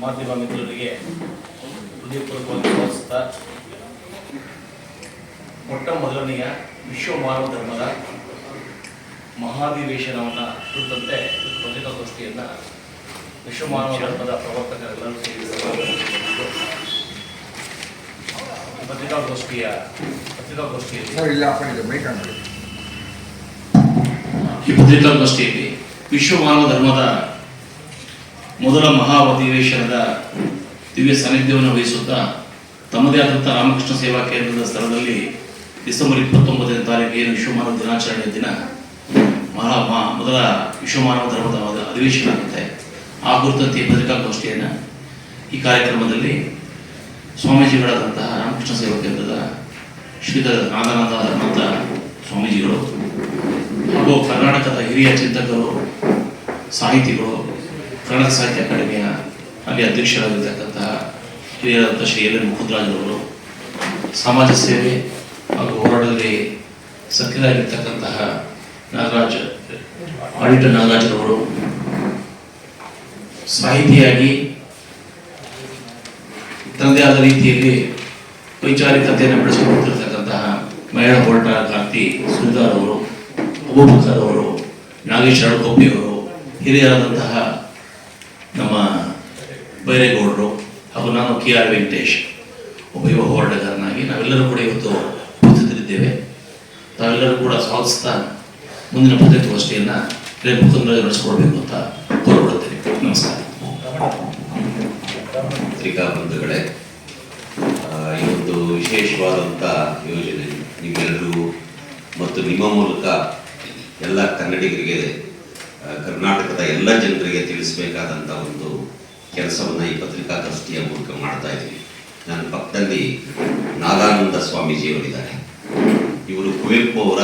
ಮಾಧ್ಯಮ ಮಿತ್ರರಿಗೆ ಹೃದಯಪೂರ್ವಕವಾಗಿ ಸ್ವಾಗತಿಸ್ತಾ ಮೊಟ್ಟ ಮೊದಲನೆಯ ವಿಶ್ವ ಮಾನವ ಧರ್ಮದ ಮಹಾಧಿವೇಶನವನ್ನು ಕುರಿತಂತೆ ಪತ್ರಿಕಾಗೋಷ್ಠಿಯನ್ನು ವಿಶ್ವ ಮಾನವ ಧರ್ಮದ ಪ್ರವರ್ತಕರೆಲ್ಲರೂ ಸೇರಿ ಪತ್ರಿಕಾಗೋಷ್ಠಿಯ ಪತ್ರಿಕಾಗೋಷ್ಠಿಯಲ್ಲಿ ಈ ಪತ್ರಿಕಾಗೋಷ್ಠಿಯಲ್ಲಿ ವಿಶ್ವ ಮಾನವ ಧರ್ಮದ ಮೊದಲ ಮಹಾ ಅಧಿವೇಶನದ ದಿವ್ಯ ಸಾನ್ನಿಧ್ಯವನ್ನು ವಹಿಸುತ್ತಾ ತಮ್ಮದೇ ಆದಂಥ ರಾಮಕೃಷ್ಣ ಸೇವಾ ಕೇಂದ್ರದ ಸ್ಥಳದಲ್ಲಿ ಡಿಸೆಂಬರ್ ಇಪ್ಪತ್ತೊಂಬತ್ತನೇ ತಾರೀಕು ಏನು ವಿಶ್ವ ಮಾನವ ದಿನಾಚರಣೆಯ ದಿನ ಮಹಾ, ಮೊದಲ ವಿಶ್ವಮಾನವ ಧರ್ಮದ ಅಧಿವೇಶನ ಆಗುತ್ತೆ. ಆ ಕುರಿತಂತೆ ಪತ್ರಿಕಾಗೋಷ್ಠಿಯನ್ನು ಈ ಕಾರ್ಯಕ್ರಮದಲ್ಲಿ ಸ್ವಾಮೀಜಿಗಳಾದಂತಹ ರಾಮಕೃಷ್ಣ ಸೇವಾ ಕೇಂದ್ರದ ಶ್ರೀಧರ ನಾಗಾನಂದ ಸ್ವಾಮೀಜಿಗಳು ಹಾಗೂ ಕರ್ನಾಟಕದ ಹಿರಿಯ ಚಿಂತಕರು, ಸಾಹಿತಿಗಳು ಕನ್ನಡ ಸಾಹಿತ್ಯ ಅಕಾಡೆಮಿಯ ಅಲ್ಲಿ ಅಧ್ಯಕ್ಷರಾಗಿರ್ತಕ್ಕಂತಹ ಹಿರಿಯರಾದಂಥ ಶ್ರೀ ಎಲ್ ಎನ್ ಸಮಾಜ ಸೇವೆ ಹಾಗೂ ಹೋರಾಟದಲ್ಲಿ ಸಕ್ರಿಯರಾಗಿರ್ತಕ್ಕಂತಹ ನಾಗರಾಜ್, ಆಡಿಟರ್ ನಾಗರಾಜರವರು ಸಾಹಿತಿಯಾಗಿ ತನ್ನದೇ ಆದ ರೀತಿಯಲ್ಲಿ ವೈಚಾರಿಕತೆಯನ್ನು ಬೆಳೆಸಿಕೊಳ್ತಿರ್ತಕ್ಕಂತಹ ಮಹಿಳಾ ಹೋರಾಟ ಕಾರ್ತಿ ಸುಲ್ತಾರ್ ಅವರು ಅಬೂಬಕರ್ ಅವರು ನಾಗೇಶ್ ಗೋಪಿಯವರು ಅವರು ಹಿರಿಯರಾದಂತಹ ಬೈರೇಗೌಡರು ಹಾಗೂ ನಾನು ಕೆ ಆರ್ ವೆಂಕಟೇಶ್, ಒಬ್ಬ ಯುವ ಹೋರಾಟಗಾರನಾಗಿ ನಾವೆಲ್ಲರೂ ಕೂಡ ಇವತ್ತು ಉಪಸ್ಥಿತರಿದ್ದೇವೆ. ತಾವೆಲ್ಲರೂ ಕೂಡ ಸ್ವಾಗತಿಸ್ತಾ ಮುಂದಿನ ಪತ್ರಿಕಾಗೋಷ್ಠಿಯನ್ನು ರೇ ಮುಖಂಡರಾಗಿ ನಡೆಸಿಕೊಡ್ಬೇಕು ಅಂತ ಕೋರ್ಬಿಡುತ್ತೇನೆ ನಮಸ್ಕಾರ. ಪತ್ರಿಕಾ ಬಂಧುಗಳೇ ಈ ಒಂದು ವಿಶೇಷವಾದಂಥ ಯೋಜನೆ ನಿಮ್ಮೆಲ್ಲರಿಗೂ ಮತ್ತು ನಿಮ್ಮ ಮೂಲಕ ಎಲ್ಲ ಕನ್ನಡಿಗರಿಗೆ ಕರ್ನಾಟಕದ ಎಲ್ಲ ಜನರಿಗೆ ತಿಳಿಸಬೇಕಾದಂಥ ಒಂದು ಕೆಲಸವನ್ನು ಈ ಪತ್ರಿಕಾಗೋಷ್ಠಿಯ ಮೂಲಕ ಮಾಡ್ತಾ ಇದ್ದೀವಿ ನನ್ನ ಪಕ್ಕದಲ್ಲಿ ನಾಗಾನಂದ ಸ್ವಾಮೀಜಿಯವರಿದ್ದಾರೆ. ಇವರು ಕುವೆಂಪು ಅವರ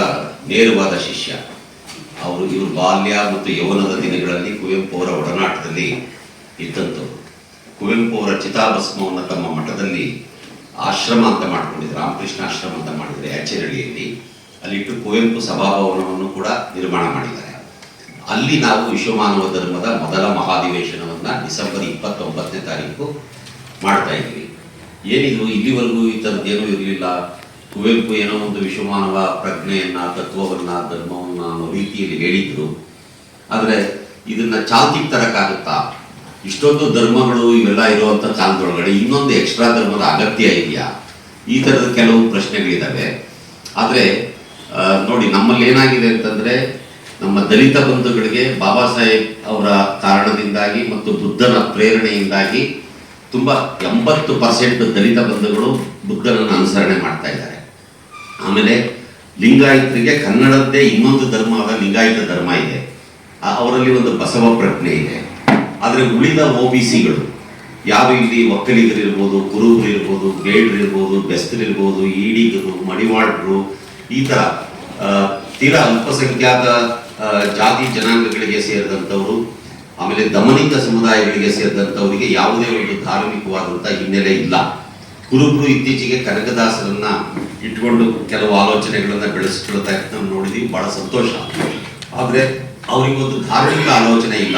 ನೇರವಾದ ಶಿಷ್ಯ. ಅವರು ಇವರು ಬಾಲ್ಯ ಮತ್ತು ಯೌವನದ ದಿನಗಳಲ್ಲಿ ಕುವೆಂಪು ಅವರ ಒಡನಾಟದಲ್ಲಿ ಇದ್ದಂಥವ್ರು. ಕುವೆಂಪು ಅವರ ಚಿತಾಭಸ್ಮವನ್ನು ತಮ್ಮ ಮಠದಲ್ಲಿ ಆಶ್ರಮ ಅಂತ ಮಾಡ್ಕೊಂಡಿದ್ರು ರಾಮಕೃಷ್ಣ ಆಶ್ರಮ ಅಂತ ಮಾಡಿದ್ದಾರೆ ಅಚ್ಚರಳ್ಳಿಯಲ್ಲಿ ಅಲ್ಲಿಟ್ಟು ಕುವೆಂಪು ಸಭಾಭವನವನ್ನು ಕೂಡ ನಿರ್ಮಾಣ ಮಾಡಿದ್ದಾರೆ. ಅಲ್ಲಿ ನಾವು ವಿಶ್ವಮಾನವ ಧರ್ಮದ ಮೊದಲ ಮಹಾಧಿವೇಶನವನ್ನು ಡಿಸೆಂಬರ್ ಇಪ್ಪತ್ತೊಂಬತ್ತನೇ ತಾರೀಕು ಮಾಡ್ತಾ ಇದ್ವಿ. ಏನಿದು? ಇಲ್ಲಿವರೆಗೂ ಈ ಥರದ್ದೇನೂ ಇರಲಿಲ್ಲ. ಕುವೆಂಪು ಏನೋ ಒಂದು ವಿಶ್ವಮಾನವ ಪ್ರಜ್ಞೆಯನ್ನ, ತತ್ವವನ್ನ, ಧರ್ಮವನ್ನ ಅನ್ನೋ ರೀತಿಯಲ್ಲಿ ಹೇಳಿದ್ರು. ಆದರೆ ಇದನ್ನ ಚಾಲ್ತಿಗೆ ತರಕ್ಕಾಗುತ್ತಾ ಇಷ್ಟೊಂದು ಧರ್ಮಗಳು ಇವೆಲ್ಲ ಇರುವಂತ ಕಾಲದೊಳಗಡೆ ಇನ್ನೊಂದು ಎಕ್ಸ್ಟ್ರಾ ಧರ್ಮದ ಅಗತ್ಯ ಇದೆಯಾ? ಈ ಥರದ ಕೆಲವು ಪ್ರಶ್ನೆಗಳಿದ್ದಾವೆ ಆದರೆ ನೋಡಿ ನಮ್ಮಲ್ಲಿ ಏನಾಗಿದೆ ಅಂತಂದ್ರೆ ನಮ್ಮ ದಲಿತ ಬಂಧುಗಳಿಗೆ ಬಾಬಾ ಸಾಹೇಬ್ ಅವರ ಕಾರಣದಿಂದಾಗಿ ಮತ್ತು ಬುದ್ಧನ ಪ್ರೇರಣೆಯಿಂದಾಗಿ ತುಂಬಾ ಎಂಬತ್ತು ಪರ್ಸೆಂಟ್ ದಲಿತ ಬಂಧುಗಳು ಬುದ್ಧನನ್ನು ಅನುಸರಣೆ ಮಾಡ್ತಾ ಇದ್ದಾರೆ. ಆಮೇಲೆ ಲಿಂಗಾಯತರಿಗೆ ಕನ್ನಡದ್ದೇ ಇನ್ನೊಂದು ಧರ್ಮ ಆದ ಲಿಂಗಾಯತ ಧರ್ಮ ಇದೆ. ಅವರಲ್ಲಿ ಒಂದು ಬಸವ ಪ್ರಜ್ಞೆ ಇದೆ. ಆದರೆ ಉಳಿದ ಒ ಬಿ ಸಿಗಳು ಯಾವ ಇಲ್ಲಿ ಒಕ್ಕಲಿಗರಿರ್ಬೋದು, ಕುರುಬರಿರ್ಬೋದು ಬೇಡ್ರಿರ್ಬೋದು ಬೆಸ್ತರಿರ್ಬೋದು, ಈಡಿಗರು, ಮಡಿವಾಳರು, ಈ ಥರ ತೀರಾ ಅಲ್ಪಸಂಖ್ಯಾತ ಜಾತಿ ಜನಾಂಗಗಳಿಗೆ ಸೇರಿದಂಥವರು, ಆಮೇಲೆ ದಮನಿತ ಸಮುದಾಯಗಳಿಗೆ ಸೇರಿದಂಥವರಿಗೆ ಯಾವುದೇ ಒಂದು ಧಾರ್ಮಿಕವಾದಂಥ ಹಿನ್ನೆಲೆ ಇಲ್ಲ. ಕುರುಬರು ಇತ್ತೀಚೆಗೆ ಕನಕದಾಸರನ್ನ ಇಟ್ಕೊಂಡು ಕೆಲವು ಆಲೋಚನೆಗಳನ್ನ ಬೆಳೆಸಿಕೊಳ್ತಾ ಇರ್ತ ನೋಡಿದೀವಿ, ಬಹಳ ಸಂತೋಷ. ಆದರೆ ಅವರಿಗೊಂದು ಧಾರ್ಮಿಕ ಆಲೋಚನೆ ಇಲ್ಲ.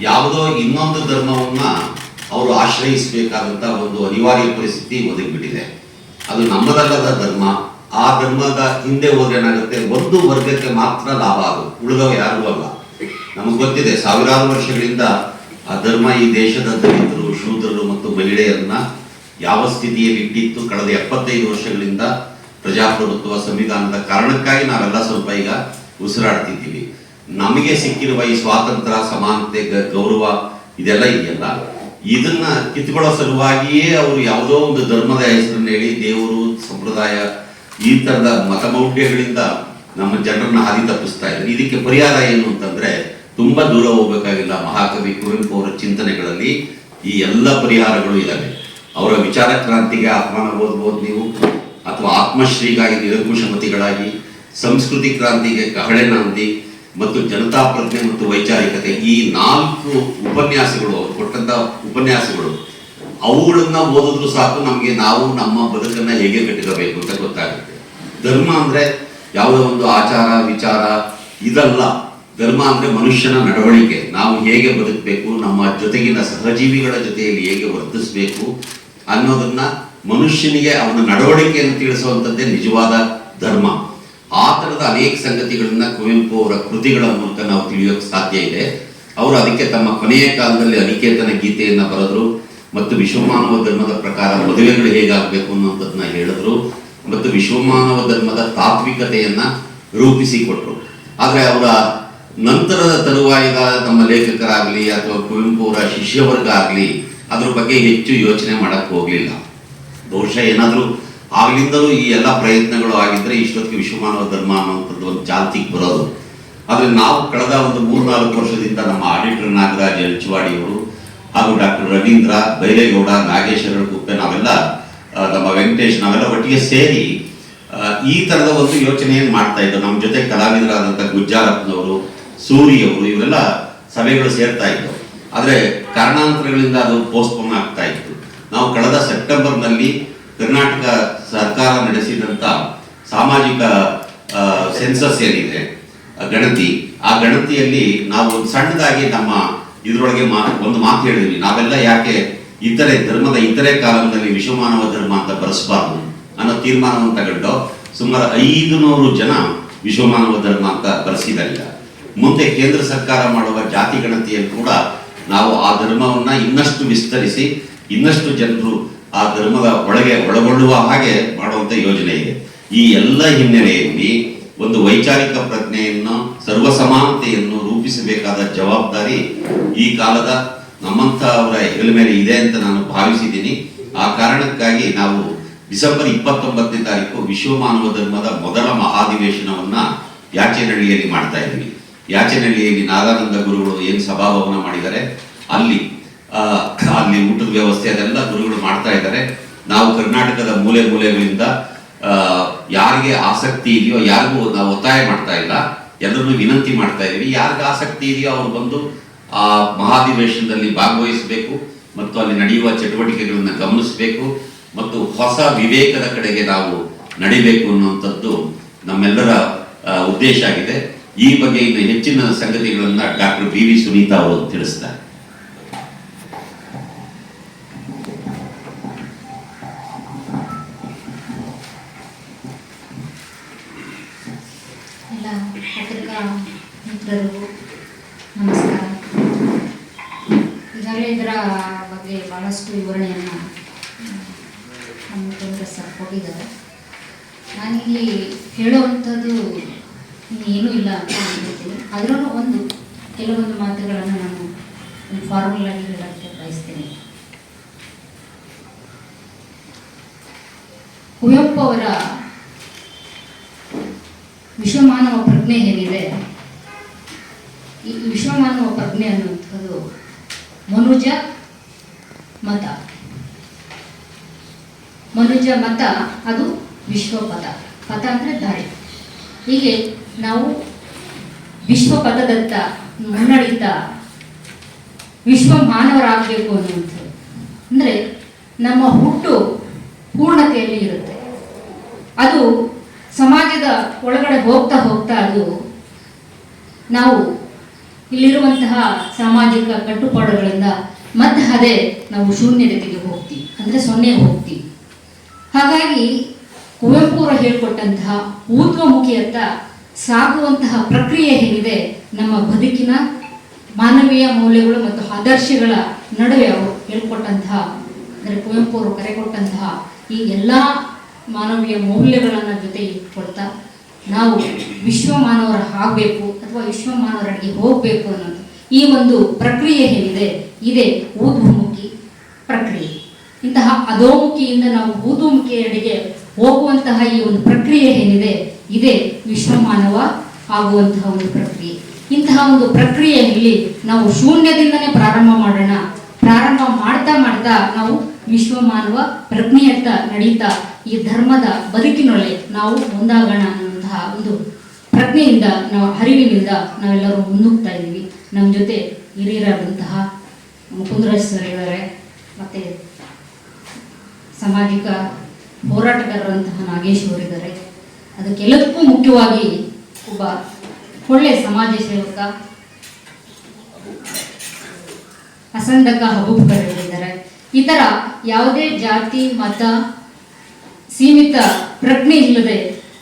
ಯಾವುದೋ ಇನ್ನೊಂದು ಧರ್ಮವನ್ನ ಅವರು ಆಶ್ರಯಿಸಬೇಕಾದಂತ ಒಂದು ಅನಿವಾರ್ಯ ಪರಿಸ್ಥಿತಿ ಒದಗಿಬಿಟ್ಟಿದೆ. ಅದು ನಮ್ಮದಲ್ಲದ ಧರ್ಮ ಆ ಧರ್ಮದ ಹಿಂದೆ ಹೋದ್ರೆ ಏನಾಗುತ್ತೆ? ಒಂದು ವರ್ಗಕ್ಕೆ ಮಾತ್ರ ಲಾಭ ಅದು ಉಳಿದವ ಯಾರಿಗೂ ಅಲ್ಲ. ನಮಗೆ ಗೊತ್ತಿದೆ, ಸಾವಿರಾರು ವರ್ಷಗಳಿಂದ ಆ ಧರ್ಮ ಈ ದೇಶದ ದಲಿತರು, ಶೂದ್ರರು ಮತ್ತು ಮಹಿಳೆಯರನ್ನ ಯಾವ ಸ್ಥಿತಿಯಲ್ಲಿ ಇಟ್ಟಿತ್ತು? ಕಳೆದ ಎಪ್ಪತ್ತೈದು ವರ್ಷಗಳಿಂದ ಪ್ರಜಾಪ್ರಭುತ್ವ ಸಂವಿಧಾನದ ಕಾರಣಕ್ಕಾಗಿ ನಾವೆಲ್ಲ ಸ್ವಲ್ಪ ಈಗ ಉಸಿರಾಡ್ತಿದ್ದೀವಿ. ನಮಗೆ ಸಿಕ್ಕಿರುವ ಈ ಸ್ವಾತಂತ್ರ್ಯ, ಸಮಾನತೆ ಗೌರವ ಇದೆಲ್ಲ ಇದೆಯಲ್ಲ. ಇದನ್ನ ಕಿತ್ಕೊಳ್ಳೋ ಸಲುವಾಗಿಯೇ ಅವರು ಯಾವುದೋ ಒಂದು ಧರ್ಮದ ಹೆಸರನ್ನು ಹೇಳಿ ದೇವರು, ಸಂಪ್ರದಾಯ ಈ ತರದ ಮತಮೌಢ್ಯಗಳಿಂದ ನಮ್ಮ ಜನರನ್ನ ಹಾದಿ ತಪ್ಪಿಸ್ತಾ ಇದ್ದಾರೆ. ಇದಕ್ಕೆ ಪರಿಹಾರ ಏನು ಅಂತಂದ್ರೆ ತುಂಬಾ ದೂರ ಹೋಗ್ಬೇಕಾಗಿಲ್ಲ ಮಹಾಕವಿ ಕುವೆಂಪು ಅವರ ಚಿಂತನೆಗಳಲ್ಲಿ ಈ ಎಲ್ಲ ಪರಿಹಾರಗಳು ಇದ್ದಾವೆ ಅವರ ವಿಚಾರ ಕ್ರಾಂತಿಗೆ ಆಹ್ವಾನ ಓದ್ಬೋದು ನೀವು, ಅಥವಾ ಆತ್ಮಶ್ರೀಗಾಗಿ ನಿರಂಕುಶಮತಿಗಳಾಗಿ ಸಂಸ್ಕೃತಿ ಕ್ರಾಂತಿಗೆ ಕಹಳೆ ನಾಂದಿ, ಮತ್ತು ಜನತಾ ಪ್ರಜ್ಞೆ ಮತ್ತು ವೈಚಾರಿಕತೆ, ಈ ನಾಲ್ಕು ಉಪನ್ಯಾಸಗಳು, ಅವರು ಕೊಟ್ಟಂತ ಉಪನ್ಯಾಸಗಳು ಅವುಗಳನ್ನ ಓದಿದ್ರು ಸಾಕು, ನಮಗೆ ನಾವು ನಮ್ಮ ಬದುಕನ್ನ ಹೇಗೆ ಕಟ್ಟಿರಬೇಕು ಅಂತ ಗೊತ್ತಾಗುತ್ತೆ. ಧರ್ಮ ಅಂದ್ರೆ ಯಾವುದೋ ಒಂದು ಆಚಾರ, ವಿಚಾರ, ಇದಲ್ಲ. ಧರ್ಮ ಅಂದ್ರೆ ಮನುಷ್ಯನ ನಡವಳಿಕೆ. ನಾವು ಹೇಗೆ ಬದುಕಬೇಕು, ನಮ್ಮ ಜೊತೆಗಿನ ಸಹಜೀವಿಗಳ ಜೊತೆಯಲ್ಲಿ ಹೇಗೆ ವರ್ತಿಸಬೇಕು ಅನ್ನೋದನ್ನ ಮನುಷ್ಯನಿಗೆ ಅವನ ನಡವಳಿಕೆಯನ್ನು ತಿಳಿಸುವಂಥದ್ದೇ ನಿಜವಾದ ಧರ್ಮ. ಆ ಥರದ ಅನೇಕ ಸಂಗತಿಗಳನ್ನ ಕುವೆಂಪು ಅವರ ಕೃತಿಗಳ ಮೂಲಕ ನಾವು ತಿಳಿಯೋಕೆ ಸಾಧ್ಯ ಇದೆ. ಅವರು ಅದಕ್ಕೆ ತಮ್ಮ ಕೊನೆಯ ಕಾಲದಲ್ಲಿ ಅನಿಕೇತನ ಗೀತೆಯನ್ನು ಬರೆದ್ರು. ಮತ್ತು ವಿಶ್ವಮಾನವ ಧರ್ಮದ ಪ್ರಕಾರ ಮದುವೆಗಳು ಹೇಗಾಗಬೇಕು ಅನ್ನುವಂಥದ್ದನ್ನ ಹೇಳಿದ್ರು. ಮತ್ತು ವಿಶ್ವಮಾನವ ಧರ್ಮದ ತಾತ್ವಿಕತೆಯನ್ನ ರೂಪಿಸಿಕೊಟ್ರು. ಆದರೆ ಅವರ ನಂತರದ ತರುವಾಯದ ನಮ್ಮ ಲೇಖಕರಾಗಲಿ ಅಥವಾ ಕುವೆಂಪು ಅವರ ಶಿಷ್ಯವರ್ಗ ಆಗಲಿ ಅದ್ರ ಬಗ್ಗೆ ಹೆಚ್ಚು ಯೋಚನೆ ಮಾಡಕ್ ಹೋಗಲಿಲ್ಲ. ಬಹುಶಃ ಏನಾದರೂ ಆಗ್ಲಿಂದಲೂ ಈ ಎಲ್ಲ ಪ್ರಯತ್ನಗಳು ಆಗಿದ್ರೆ ಇಷ್ಟೊತ್ತಿಗೆ ವಿಶ್ವಮಾನವ ಧರ್ಮ ಅನ್ನುವಂಥದ್ದು ಒಂದು ಜಾತಿಗೆ ಬರೋದು. ಆದರೆ ನಾವು ಕಳೆದ ಒಂದು ಮೂರ್ನಾಲ್ಕು ವರ್ಷದಿಂದ ನಮ್ಮ ಆಡಿಟರ್ ನಾಗರಾಜ್ ಅಂಚುವಾಡಿಯವರು ಹಾಗೂ ಡಾಕ್ಟರ್ ರವೀಂದ್ರ ಬೈರೇಗೌಡ ನಾಗೇಶ್ವರ ಗುಪ್ಪೆ ನಾವೆಲ್ಲ ನಮ್ಮ ವೆಂಕಟೇಶ್, ನಾವೆಲ್ಲ ಒಟ್ಟಿಗೆ ಸೇರಿ ಈ ತರದ ಒಂದು ಯೋಚನೆಯನ್ನು ಮಾಡ್ತಾ ಇದ್ದರು ನಮ್ಮ ಜೊತೆ ಕಲಾವಿದರಾದಂಥ ಗುಜ್ಜಾರಪ್ಪನವರು ಸೂರಿ ಅವರು ಇವರೆಲ್ಲ ಸಭೆಗಳು ಸೇರ್ತಾ ಇದ್ದವು ಆದರೆ ಕಾರಣಾಂತರಗಳಿಂದ ಅದು ಪೋಸ್ಟ್ಪೋನ್ ಆಗ್ತಾ ಇತ್ತು. ನಾವು ಕಳೆದ ಸೆಪ್ಟೆಂಬರ್ನಲ್ಲಿ ಕರ್ನಾಟಕ ಸರ್ಕಾರ ನಡೆಸಿದಂತ ಸಾಮಾಜಿಕ ಸೆನ್ಸಸ್ ಏನಿದೆ ಗಣತಿ, ಆ ಗಣತಿಯಲ್ಲಿ ನಾವು ಸಣ್ಣದಾಗಿ ನಮ್ಮ ಇದರೊಳಗೆ ಮಾ, ಒಂದು ಮಾತು ಹೇಳಿದ್ವಿ ನಾವೆಲ್ಲ ಯಾಕೆ ಇತರೆ ಧರ್ಮದ ಇತರೆ ಕಾಲದಲ್ಲಿ ವಿಶ್ವಮಾನವ ಧರ್ಮ ಅಂತ ಬರೆಸಬಾರ್ದು ಅನ್ನೋ ತೀರ್ಮಾನವನ್ನು ತಗೊಂಡು ಸುಮಾರು ಐದು ನೂರು ಜನ ವಿಶ್ವಮಾನವ ಧರ್ಮ ಅಂತ ಬರೆಸಿದಾಗ ಮುಂದೆ ಕೇಂದ್ರ ಸರ್ಕಾರ ಮಾಡುವ ಜಾತಿ ಗಣತಿಯನ್ನು ಕೂಡ ನಾವು ಆ ಧರ್ಮವನ್ನ ಇನ್ನಷ್ಟು ವಿಸ್ತರಿಸಿ ಇನ್ನಷ್ಟು ಜನರು ಆ ಧರ್ಮದ ಒಳಗೆ ಒಳಗೊಳ್ಳುವ ಹಾಗೆ ಮಾಡುವಂತ ಯೋಜನೆ ಇದೆ. ಈ ಎಲ್ಲ ಹಿನ್ನೆಲೆಯಲ್ಲಿ ಒಂದು ವೈಚಾರಿಕ ಪ್ರಜ್ಞೆಯನ್ನು ಸರ್ವಸಮಾನತೆಯನ್ನು ರೂಪಿಸಬೇಕಾದ ಜವಾಬ್ದಾರಿ ಈ ಕಾಲದ ನಮ್ಮಂತ ಅವರ ಹೆಗಲ ಮೇಲೆ ಇದೆ ಅಂತ ನಾನು ಭಾವಿಸಿದ್ದೀನಿ. ಆ ಕಾರಣಕ್ಕಾಗಿ ನಾವು ಡಿಸೆಂಬರ್ ಇಪ್ಪತ್ತೊಂಬತ್ತನೇ ತಾರೀಕು ವಿಶ್ವ ಮಾನವ ಧರ್ಮದ ಮೊದಲ ಮಹಾಧಿವೇಶನವನ್ನ ಯಾಚೆನಹಳ್ಳಿಯಲ್ಲಿ ಮಾಡ್ತಾ ಇದ್ದೀವಿ. ಯಾಚೆನಹಳ್ಳಿಯಲ್ಲಿ ನಾಗಾನಂದ ಗುರುಗಳು ಏನು ಸಭಾಭವನ ಮಾಡಿದ್ದಾರೆ, ಅಲ್ಲಿ ಅಲ್ಲಿ ಊಟದ ವ್ಯವಸ್ಥೆ ಅದೆಲ್ಲ ಗುರುಗಳು ಮಾಡ್ತಾ ಇದ್ದಾರೆ. ನಾವು ಕರ್ನಾಟಕದ ಮೂಲೆ ಮೂಲೆಗಳಿಂದ ಯಾರಿಗೆ ಆಸಕ್ತಿ ಇದೆಯೋ ಯಾರಿಗೂ ನಾವು ಒತ್ತಾಯ ಮಾಡ್ತಾ ಇಲ್ಲ. ಎಲ್ಲರನ್ನೂ ವಿನಂತಿ ಮಾಡ್ತಾ ಇದ್ದೀವಿ. ಯಾರಿಗೆ ಆಸಕ್ತಿ ಇದೆಯೋ ಅವರು ಬಂದು ಆ ಮಹಾಧಿವೇಶನದಲ್ಲಿ ಭಾಗವಹಿಸಬೇಕು ಮತ್ತು ಅಲ್ಲಿ ನಡೆಯುವ ಚಟುವಟಿಕೆಗಳನ್ನು ಗಮನಿಸಬೇಕು ಮತ್ತು ಹೊಸ ವಿವೇಕದ ಕಡೆಗೆ ನಾವು ನಡಿಬೇಕು ಅನ್ನುವಂಥದ್ದು ನಮ್ಮೆಲ್ಲರ ಉದ್ದೇಶ ಆಗಿದೆ. ಈ ಬಗ್ಗೆ ಇನ್ನು ಹೆಚ್ಚಿನ ಸಂಗತಿಗಳನ್ನು ಡಾಕ್ಟರ್ ಬಿ ವಿ ಸುನೀತಾ ಅವರು ತಿಳಿಸ್ತಾರೆ ಎಲ್ಲ ಪತ್ರಿಕಾ ಮಿತ್ರರಿಗೂ ನಮಸ್ಕಾರ ಈಗಾಗಲೇ ಇದರ ಬಗ್ಗೆ ಭಾಳಷ್ಟು ವಿವರಣೆಯನ್ನು ನಮ್ಮ ಸರ್ ಕೊಟ್ಟಿದ್ದಾರೆ. ನಾನಿಲ್ಲಿ ಹೇಳುವಂಥದ್ದು ಏನೂ ಇಲ್ಲ ಅಂತ ಹೇಳ್ತೀನಿ ಅದರಲ್ಲೂ ಒಂದು, ಕೆಲವೊಂದು ಮಾತುಗಳನ್ನು ನಾನು ಒಂದು ಫಾರ್ಮುಲಾಗಿ ಹೇಳಕ್ಕೆ ಬಯಸ್ತೀನಿ. ಕುವೆಂಪು ಅವರ ವಿಶ್ವಮಾನವ ಪ್ರಜ್ಞೆ ಏನಿದೆ? ಈ ವಿಶ್ವಮಾನವ ಪ್ರಜ್ಞೆ ಅನ್ನುವಂಥದ್ದು ಮನುಜ ಮತ. ಮನುಜ ಮತ, ಅದು ವಿಶ್ವಪಥ. ಪಥ ಅಂದರೆ ದಾರಿ. ಹೀಗೆ ನಾವು ವಿಶ್ವಪಥದತ್ತ ಮುನ್ನಡೀತಾ ವಿಶ್ವ ಮಾನವರಾಗಬೇಕು ಅನ್ನುವಂಥದ್ದು. ಅಂದರೆ ನಮ್ಮ ಹುಟ್ಟು ಪೂರ್ಣತೆಯಲ್ಲಿ ಇರುತ್ತೆ. ಅದು ಸಮಾಜದ ಒಳಗಡೆ ಹೋಗ್ತಾ ಹೋಗ್ತಾ ಅದು ನಾವು ಇಲ್ಲಿರುವಂತಹ ಸಾಮಾಜಿಕ ಕಟ್ಟುಪಾಡುಗಳಿಂದ ಮತ್ತೆ ಅದೇ ನಾವು ಶೂನ್ಯತೆಗೆ ಹೋಗ್ತೀವಿ ಅಂದರೆ ಸೊನ್ನೆ ಹೋಗ್ತೀವಿ ಹಾಗಾಗಿ ಕುವೆಂಪು ಅವರು ಹೇಳ್ಕೊಟ್ಟಂತಹ ಊರ್ಧ್ವಮುಖಿಯತ್ತ ಸಾಗುವಂತಹ ಪ್ರಕ್ರಿಯೆ ಏನಿದೆ, ನಮ್ಮ ಬದುಕಿನ ಮಾನವೀಯ ಮೌಲ್ಯಗಳು ಮತ್ತು ಆದರ್ಶಗಳ ನಡುವೆ ಅವರು ಹೇಳ್ಕೊಟ್ಟಂತಹ, ಅಂದರೆ ಕುವೆಂಪು ಅವರು ಕರೆ ಕೊಟ್ಟಂತಹ ಈ ಎಲ್ಲ ಮಾನವೀಯ ಮೌಲ್ಯಗಳನ್ನು ಜೊತೆ ಇಟ್ಕೊಳ್ತಾ ನಾವು ವಿಶ್ವ ಮಾನವರ ಆಗಬೇಕು ಅಥವಾ ವಿಶ್ವ ಮಾನವರಾಗಿ ಹೋಗಬೇಕು ಅನ್ನೋದು ಈ ಒಂದು ಪ್ರಕ್ರಿಯೆ ಏನಿದೆ ಇದೇ ಊದುಮುಖಿ ಪ್ರಕ್ರಿಯೆ. ಇಂತಹ ಅಧೋಮುಖಿಯಿಂದ ನಾವು ಊದುಮುಖಿಯೆಡೆಗೆ ಹೋಗುವಂತಹ ಈ ಒಂದು ಪ್ರಕ್ರಿಯೆ ಏನಿದೆ, ಇದೇ ವಿಶ್ವಮಾನವ ಆಗುವಂತಹ ಒಂದು ಪ್ರಕ್ರಿಯೆ. ಇಂತಹ ಒಂದು ಪ್ರಕ್ರಿಯೆಯಲ್ಲಿ ನಾವು ಶೂನ್ಯದಿಂದನೇ ಪ್ರಾರಂಭ ಮಾಡೋಣ. ಪ್ರಾರಂಭ ಮಾಡ್ತಾ ಮಾಡ್ತಾ ನಾವು ವಿಶ್ವಮಾನವ ಪ್ರಜ್ಞೆಯತ್ತ ನಡೀತಾ ಈ ಧರ್ಮದ ಬದುಕಿನೊಳಗೆ ನಾವು ಮುಂದಾಗೋಣ ಅನ್ನುವಂತಹ ಒಂದು ಪ್ರಜ್ಞೆಯಿಂದ, ನಾವು ಅರಿವಿನಿಂದ ನಾವೆಲ್ಲರೂ ಮುನ್ನುಗ್ತಾ ಇದ್ದೀವಿ. ನಮ್ಮ ಜೊತೆ ಹಿರಿಯರಾದಂತಹ ಮುಕುಂದರಾಜ್ ಸರ್ ಇದ್ದಾರೆ ಮತ್ತು ಸಾಮಾಜಿಕ ಹೋರಾಟಗಾರರಂತಹ ನಾಗೇಶ್ ಅವರಿದ್ದಾರೆ. ಅದಕ್ಕೆಲ್ಲದಕ್ಕೂ ಮುಖ್ಯವಾಗಿ ಒಬ್ಬ ಒಳ್ಳೆ ಸಮಾಜ ಸೇವಕ, ಅಸಂದಕ ಹಬೂಬ್ಕರ್ ಹೇಳಿದ್ದಾರೆ ಈ ಥರ ಯಾವುದೇ ಜಾತಿ, ಮತ, ಸೀಮಿತ ಪ್ರಜ್ಞೆ ಇಲ್ಲದೆ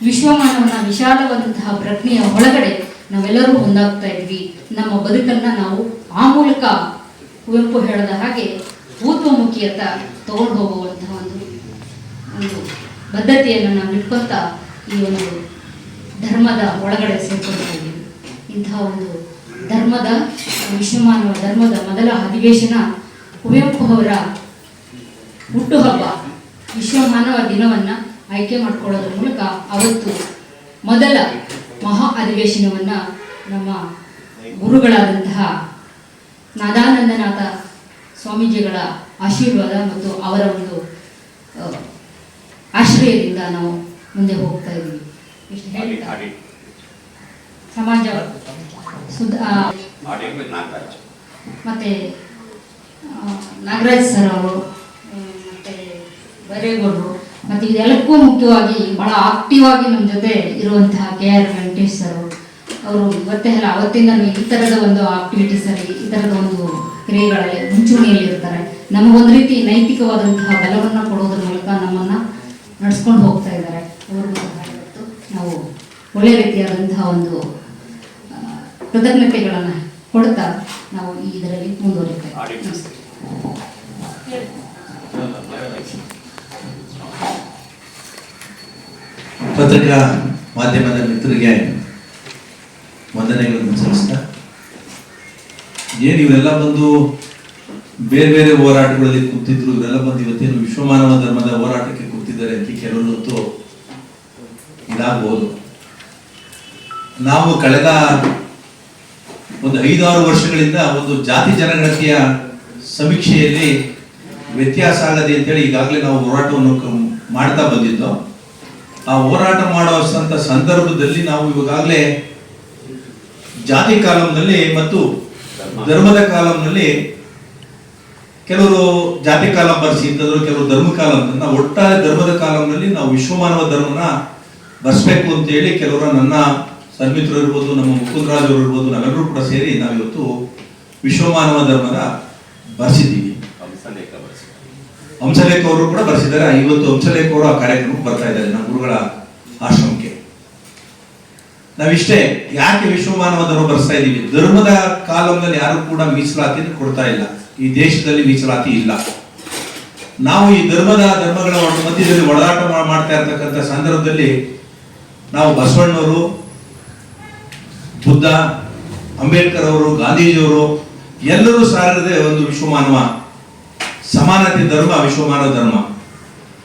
ವಿಶ್ವಮಾನವನ ವಿಶಾಲವಾದಂತಹ ಪ್ರಜ್ಞೆಯ ಒಳಗಡೆ ನಾವೆಲ್ಲರೂ ಒಂದಾಗ್ತಾ ಇದ್ವಿ. ನಮ್ಮ ಬದುಕನ್ನ ನಾವು ಆ ಮೂಲಕ ಕುವೆಂಪು ಹೇಳದ ಹಾಗೆ ಊರ್ಧ್ವಮುಖಿಯತ್ತ ತಗೊಂಡು ಹೋಗುವಂತಹ ಒಂದು ಒಂದು ಬದ್ಧತೆಯನ್ನು ನಾವು ಇಟ್ಕೊಂತ ಈ ಒಂದು ಧರ್ಮದ ಒಳಗಡೆ ಸೇರ್ಕೊಂಡಿದ್ದೀವಿ ಇಂತಹ ಒಂದು ಧರ್ಮದ, ವಿಶ್ವಮಾನವ ಧರ್ಮದ ಮೊದಲ ಅಧಿವೇಶನ ಕುವೆಂಪು ಅವರ ಹುಟ್ಟುಹಬ್ಬ ವಿಶ್ವಮಾನವ ದಿನವನ್ನ ಆಯ್ಕೆ ಮಾಡಿಕೊಳ್ಳೋದ್ರ ಮೂಲಕ ಅವತ್ತು ಮೊದಲ ಮಹಾ ಅಧಿವೇಶನವನ್ನು ನಮ್ಮ ಗುರುಗಳಾದಂತಹ ನಾದಾನಂದನಾಥ ಸ್ವಾಮೀಜಿಗಳ ಆಶೀರ್ವಾದ ಮತ್ತು ಅವರ ಒಂದು ಆಶ್ರಯದಿಂದ ನಾವು ಮುಂದೆ ಹೋಗ್ತಾ ಇದ್ದೀವಿ. ಇಷ್ಟು ಹೇಳ್ತಾ ಸಮಾಜ ಸುಧಾ ಮತ್ತೆ ನಾಗರಾಜ್ ಸರ್ ಅವರು ಮತ್ತು ಮತ್ತೆ ಮತ್ತು ಇದೆಲ್ಲಕ್ಕೂ ಮುಖ್ಯವಾಗಿ ಬಹಳ ಆಕ್ಟಿವ್ ಆಗಿ ನಮ್ಮ ಜೊತೆ ಇರುವಂತಹ ಕೆ ಆರ್ ವೆಂಕಟೇಶ್ ಸರ್ ಅವರು. ಅವರು ಇವತ್ತೇ ಅಲ್ಲ ಅವತ್ತಿಂದ ಈ ಥರದ ಒಂದು ಆಕ್ಟಿವಿಟೀಸ್ ಅಲ್ಲಿ ಈ ಥರದ ಒಂದು ಕ್ರಿಯೆಗಳಲ್ಲಿ ಮುಂಚೂಣಿಯಲ್ಲಿ ಇರ್ತಾರೆ ನಮಗೊಂದು ರೀತಿ ನೈತಿಕವಾದಂತಹ ಬಲವನ್ನು ಕೊಡೋದ್ರ ಮೂಲಕ ನಮ್ಮನ್ನ ನಡ್ಸ್ಕೊಂಡು ಹೋಗ್ತಾ ಇದ್ದಾರೆ. ಅವರು ಇವತ್ತು ನಾವು ಒಳ್ಳೆ ರೀತಿಯಾದಂತಹ ಒಂದು ಕೃತಜ್ಞತೆಗಳನ್ನ ಕೊಡ್ತಾ ನಾವು ಈ ಇದರಲ್ಲಿ ಮುಂದುವರಿತೇವೆ ಪತ್ರಿಕಾ ಮಾಧ್ಯಮದ ಮಿತ್ರರಿಗೆ ವಂದನೆಗಳನ್ನು ಸಲ್ಲಿಸ್ತಾ ಏನು ಇವೆಲ್ಲ ಬಂದು ಬೇರೆ ಬೇರೆ ಹೋರಾಟಗಳಲ್ಲಿ ಕೂತಿದ್ರು, ಇವೆಲ್ಲ ಬಂದು ಇವತ್ತೇನು ವಿಶ್ವಮಾನವ ಧರ್ಮದ ಹೋರಾಟಕ್ಕೆ ಕೂತಿದ್ದಾರೆ ಅಂತ ಕೆಲವರು ಹೊತ್ತು ಇದಾಗಬಹುದು ನಾವು ಕಳೆದ ಒಂದು ಐದಾರು ವರ್ಷಗಳಿಂದ ಒಂದು ಜಾತಿ ಜನಗಣತಿಯ ಸಮೀಕ್ಷೆಯಲ್ಲಿ ವ್ಯತ್ಯಾಸ ಆಗದೆ ಅಂತೇಳಿ ಈಗಾಗಲೇ ನಾವು ಹೋರಾಟವನ್ನು ಮಾಡ್ತಾ ಬಂದಿದ್ದು. ಆ ಹೋರಾಟ ಮಾಡೋ ಸಂದರ್ಭದಲ್ಲಿ ನಾವು ಇವಾಗಲೇ ಜಾತಿ ಕಾಲಂನಲ್ಲಿ ಮತ್ತು ಧರ್ಮದ ಕಾಲಂನಲ್ಲಿ ಕೆಲವರು ಜಾತಿ ಕಾಲಂ ಬರ್ಸಿ ಅಂತಂದ್ರು ಕೆಲವರು ಧರ್ಮ ಕಾಲಂ ಅಂತ ಒಟ್ಟಾರೆ ಧರ್ಮದ ಕಾಲಂನಲ್ಲಿ ನಾವು ವಿಶ್ವಮಾನವ ಧರ್ಮನ ಬರ್ಸ್ಬೇಕು ಅಂತ ಹೇಳಿ ಕೆಲವರು ನನ್ನ ಸನ್ಮಿತ್ರರು ಇರ್ಬೋದು ನಮ್ಮ ಮುಕುಂದರಾಜ್ ಅವರು ಇರ್ಬೋದು ನಾವೆಲ್ಲರೂ ಕೂಡ ಸೇರಿ ನಾವಿವತ್ತು ವಿಶ್ವಮಾನವ ಧರ್ಮನ ಬರ್ಸಿದ್ದೀವಿ. ಹಂಸಲೇಖ ಅವರು ಕೂಡ ಬರ್ಸಿದ್ದಾರೆ. ಇವತ್ತು ಹಂಸಲೇಖ ಅವರು ಆ ಕಾರ್ಯಕ್ರಮಕ್ಕೆ ಬರ್ತಾ ಇದ್ದಾರೆ ನಮ್ಮ ಗುರುಗಳ ಆಶ್ರಮಕ್ಕೆ. ನಾವಿಷ್ಟೇ ಯಾಕೆ ವಿಶ್ವಮಾನವ ಧರ್ಮ ಬರ್ಸ್ತಾ ಇದ್ದೀವಿ? ಧರ್ಮದ ಕಾಲಂನಲ್ಲಿ ಯಾರು ಕೂಡ ಮೀಸಲಾತಿ ಕೊಡ್ತಾ ಇಲ್ಲ. ಈ ದೇಶದಲ್ಲಿ ಮೀಸಲಾತಿ ಇಲ್ಲ. ನಾವು ಈ ಧರ್ಮದ ಧರ್ಮಗಳ ಮಧ್ಯದಲ್ಲಿ ಒಡಾಟ ಮಾ- ಮಾಡ್ತಾ ಇರ್ತಕ್ಕಂಥ ಸಂದರ್ಭದಲ್ಲಿ ನಾವು ಬಸವಣ್ಣವರು, ಬುದ್ಧ, ಅಂಬೇಡ್ಕರ್ ಅವರು ಗಾಂಧೀಜಿಯವರು ಎಲ್ಲರೂ ಸಾರದೆ ಒಂದು ವಿಶ್ವಮಾನವ. ಸಮಾನತೆ ಧರ್ಮ, ವಿಶ್ವಮಾನವ ಧರ್ಮ.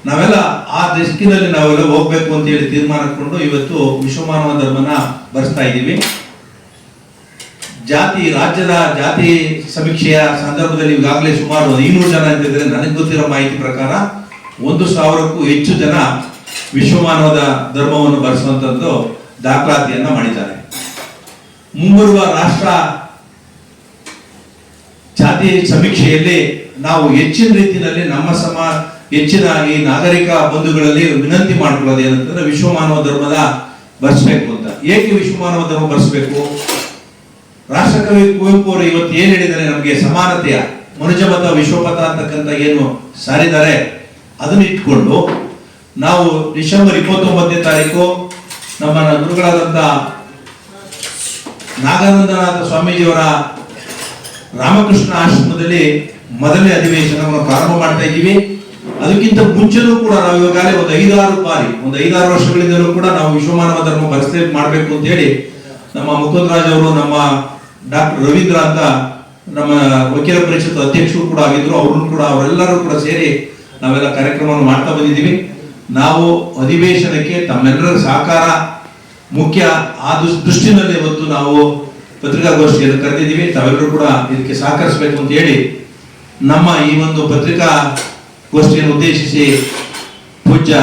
ನಾವೆಲ್ಲ ಆ ದಿಕ್ಕಿನಲ್ಲಿ ನಾವೆಲ್ಲ ಹೋಗ್ಬೇಕು ಅಂತ ಹೇಳಿ ತೀರ್ಮಾನಕೊಂಡು ಇವತ್ತು ವಿಶ್ವಮಾನವ ಧರ್ಮನ ಬರೆಸ್ತಾ ಇದ್ದೀವಿ. ಜಾತಿ, ರಾಜ್ಯದ ಜಾತಿ ಸಮೀಕ್ಷೆಯ ಸಂದರ್ಭದಲ್ಲಿ ಈಗಾಗಲೇ ಸುಮಾರು ಐನೂರು ಜನ ಅಂತಿದ್ರೆ ನನಗೆ ಗೊತ್ತಿರೋ ಮಾಹಿತಿ ಪ್ರಕಾರ ಒಂದು ಸಾವಿರಕ್ಕೂ ಹೆಚ್ಚು ಜನ ವಿಶ್ವಮಾನವದ ಧರ್ಮವನ್ನು ಬರೆಸುವಂತದ್ದು ದಾಖಲಾತಿಯನ್ನ ಮಾಡಿದ್ದಾರೆ. ಮುಂಬರುವ ರಾಷ್ಟ್ರ ಜಾತಿ ಸಮೀಕ್ಷೆಯಲ್ಲಿ ನಾವು ಹೆಚ್ಚಿನ ರೀತಿಯಲ್ಲಿ ನಮ್ಮ ಸಮ ಹೆಚ್ಚಿನ ಈ ನಾಗರಿಕ ಬಂಧುಗಳಲ್ಲಿ ವಿನಂತಿ ಮಾಡ್ಕೊಳ್ಳೋದು ಏನಂತಂದ್ರೆ ವಿಶ್ವಮಾನವ ಧರ್ಮದ ಬರ್ಸ್ಬೇಕು ಅಂತ. ಏಕೆ ವಿಶ್ವಮಾನವ ಧರ್ಮ ಬರ್ಸ್ಬೇಕು? ರಾಷ್ಟ್ರಕವಿ ಕುವೆಂಪು ಅವರು ಇವತ್ತು ಏನ್ ಹೇಳಿದ್ದಾರೆ ನಮಗೆ ಸಮಾನತೆಯ? ಮನುಜಮತ ವಿಶ್ವಪಥ ಅಂತಕ್ಕಂಥ ಏನು ಸಾರಿದ್ದಾರೆ, ಅದನ್ನ ಇಟ್ಕೊಂಡು ನಾವು ಡಿಸೆಂಬರ್ ಇಪ್ಪತ್ತೊಂಬತ್ತನೇ ತಾರೀಕು ನಮ್ಮ ಗುರುಗಳಾದಂತ ನಾಗಾನಂದನಾಥ ಸ್ವಾಮೀಜಿಯವರ ರಾಮಕೃಷ್ಣ ಆಶ್ರಮದಲ್ಲಿ ಮೊದಲನೇ ಅಧಿವೇಶನವನ್ನು ಪ್ರಾರಂಭ ಮಾಡ್ತಾ ಇದ್ದೀವಿ. ಅದಕ್ಕಿಂತ ಮುಂಚೆನೂ ಕೂಡ ನಾವು ಈಗಾಗಲೇ ಒಂದು ಐದಾರು ಬಾರಿ, ಒಂದು ಐದಾರು ವರ್ಷಗಳಿಂದಲೂ ಕೂಡ ನಾವು ವಿಶ್ವಮಾನವ ಧರ್ಮ ಪರಿಸ್ಥಿತಿ ಮಾಡಬೇಕು ಅಂತ ಹೇಳಿ ನಮ್ಮ ಮುಕುಂದರಾಜ್ ಅವರು, ನಮ್ಮ ಡಾಕ್ಟರ್ ರವೀಂದ್ರ ಅಂತ ನಮ್ಮ ವಕೀಲ ಪರಿಷತ್ ಅಧ್ಯಕ್ಷರು ಕೂಡ ಆಗಿದ್ರು. ಅವ್ರನ್ನು ಕೂಡ ಅವರೆಲ್ಲರೂ ಕೂಡ ಸೇರಿ ನಾವೆಲ್ಲ ಕಾರ್ಯಕ್ರಮವನ್ನು ಮಾಡ್ತಾ ಬಂದಿದ್ದೀವಿ. ನಾವು ಅಧಿವೇಶನಕ್ಕೆ ತಮ್ಮೆಲ್ಲರ ಸಹಕಾರ ಮುಖ್ಯ. ಆ ದೃಷ್- ದೃಷ್ಟಿನಲ್ಲಿ ಇವತ್ತು ನಾವು ಪತ್ರಿಕಾಗೋಷ್ಠಿಯನ್ನು ಕರೆದಿದ್ದೀವಿ. ತಾವೆಲ್ಲರೂ ಕೂಡ ಇದಕ್ಕೆ ಸಹಕರಿಸಬೇಕು ಅಂತ ಹೇಳಿ ನಮ್ಮ ಈ ಒಂದು ಪತ್ರಿಕಾ ಗೋಷ್ಠಿಯನ್ನು ಉದ್ದೇಶಿಸಿ ಪೂಜ್ಯ